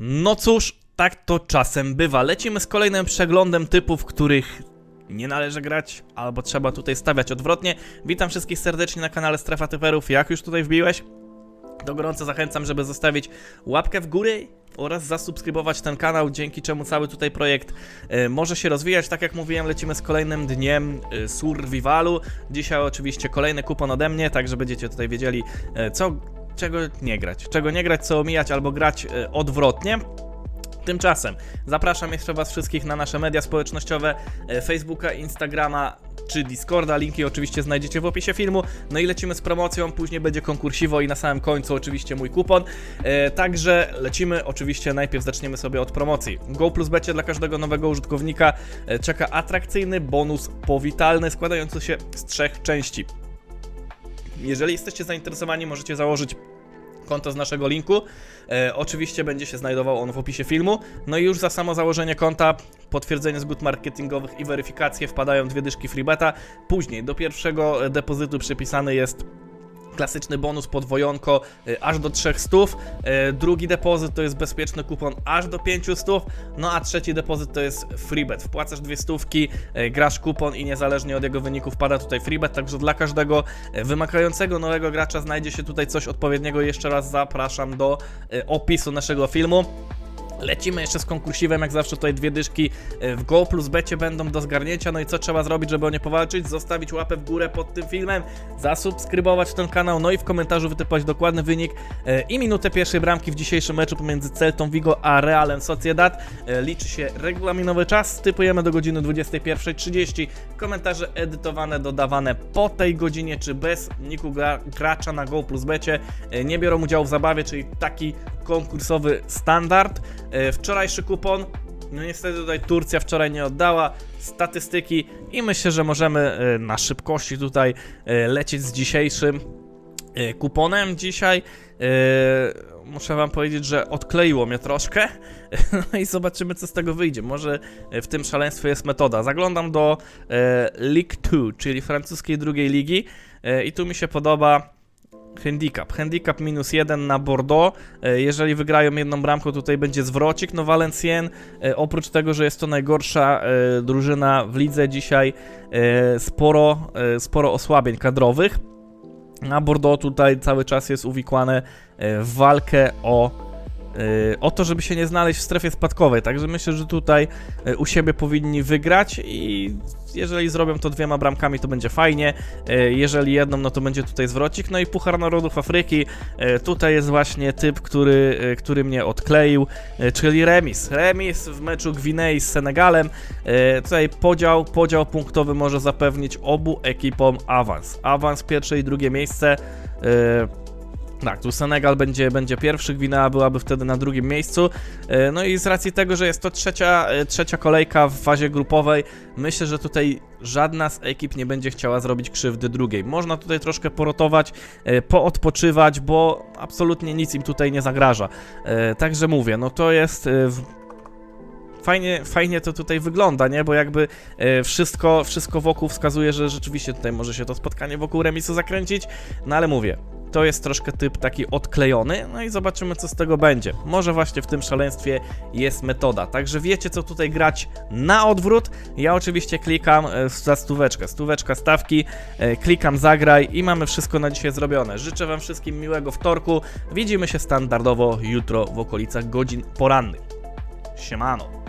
No cóż, tak to czasem bywa. Lecimy z kolejnym przeglądem typów, których nie należy grać, albo trzeba tutaj stawiać odwrotnie. Witam wszystkich serdecznie na kanale Strefa Typerów. Jak już tutaj wbiłeś, to gorąco zachęcam, żeby zostawić łapkę w górę oraz zasubskrybować ten kanał, dzięki czemu cały tutaj projekt e, może się rozwijać. Tak jak mówiłem, lecimy z kolejnym dniem e, Survivalu. Dzisiaj oczywiście kolejny kupon ode mnie, tak że będziecie tutaj wiedzieli, e, co, czego nie grać. Czego nie grać, co omijać albo grać e, odwrotnie. Tymczasem zapraszam jeszcze Was wszystkich na nasze media społecznościowe e, Facebooka, Instagrama czy Discorda. Linki oczywiście znajdziecie w opisie filmu. No i lecimy z promocją, później będzie konkursiwo i na samym końcu oczywiście mój kupon. E, także lecimy, oczywiście najpierw zaczniemy sobie od promocji. Go plus becie dla każdego nowego użytkownika e, czeka atrakcyjny bonus powitalny składający się z trzech części. Jeżeli jesteście zainteresowani, możecie założyć konto z naszego linku. E, oczywiście będzie się znajdował on w opisie filmu. No i już za samo założenie konta, potwierdzenie zgód marketingowych i weryfikację wpadają dwie dyszki freebeta. Później do pierwszego depozytu przypisany jest klasyczny bonus podwojonko y, aż do 300. Y, Drugi depozyt to jest bezpieczny kupon aż do 500. No a trzeci depozyt to jest freebet. Wpłacasz dwie stówki, y, grasz kupon i niezależnie od jego wyników wpada tutaj freebet. Także dla każdego y, wymagającego nowego gracza znajdzie się tutaj coś odpowiedniego. Jeszcze raz zapraszam do opisu naszego filmu. Lecimy jeszcze z konkursivem, jak zawsze tutaj dwie dyszki e, w Go plus becie będą do zgarnięcia. No i co trzeba zrobić, żeby o nie powalczyć? Zostawić łapę w górę pod tym filmem, zasubskrybować ten kanał, no i w komentarzu wytypować dokładny wynik e, i minutę pierwszej bramki w dzisiejszym meczu pomiędzy Celtą Vigo a Realem Sociedad. E, Liczy się regulaminowy czas, typujemy do godziny 21.30. Komentarze edytowane, dodawane po tej godzinie, czy bez niku gra, gracza na Go plus becie. Nie biorą udziału w zabawie, czyli taki konkursowy standard. E, Wczorajszy kupon, no niestety tutaj Turcja wczoraj nie oddała statystyki i myślę, że możemy e, na szybkości tutaj e, lecieć z dzisiejszym kuponem. Dzisiaj muszę wam powiedzieć, że odkleiło mnie troszkę. No i zobaczymy, co z tego wyjdzie. Może w tym szaleństwie jest metoda. Zaglądam do e, League 2, czyli francuskiej drugiej ligi i tu mi się podoba handicap. Handicap minus jeden na Bordeaux. E, Jeżeli wygrają jedną bramką, tutaj będzie zwrocik. No Valencien, e, oprócz tego, że jest to najgorsza e, drużyna w lidze dzisiaj, sporo, sporo osłabień kadrowych. A Bordeaux tutaj cały czas jest uwikłane w walkę o o to, żeby się nie znaleźć w strefie spadkowej. Także myślę, że tutaj e, u siebie powinni wygrać i jeżeli zrobią to dwiema bramkami, to będzie fajnie. E, Jeżeli jedną, no to będzie tutaj zwrocik. No i Puchar Narodów Afryki. Tutaj jest właśnie typ, który, który mnie odkleił, czyli remis. Remis w meczu Gwinei z Senegalem. Tutaj podział, podział punktowy może zapewnić obu ekipom awans. Awans pierwsze i drugie miejsce. Tak, tu Senegal będzie, będzie pierwszy, Gwinea byłaby wtedy na drugim miejscu. E, No i z racji tego, że jest to trzecia, e, trzecia kolejka w fazie grupowej, myślę, że tutaj żadna z ekip nie będzie chciała zrobić krzywdy drugiej. Można tutaj troszkę porotować, e, poodpoczywać, bo absolutnie nic im tutaj nie zagraża. Także mówię, no to jest fajnie, fajnie to tutaj wygląda, nie? Bo jakby wszystko, wszystko wokół wskazuje, że rzeczywiście tutaj może się to spotkanie wokół remisu zakręcić, no ale mówię, to jest troszkę typ taki odklejony, no i zobaczymy co z tego będzie. Może właśnie w tym szaleństwie jest metoda, także wiecie co tutaj grać na odwrót. Ja oczywiście klikam e, za stóweczkę, stóweczka stawki, e, klikam zagraj i mamy wszystko na dzisiaj zrobione. Życzę wam wszystkim miłego wtorku, widzimy się standardowo jutro w okolicach godzin porannych. Siemano.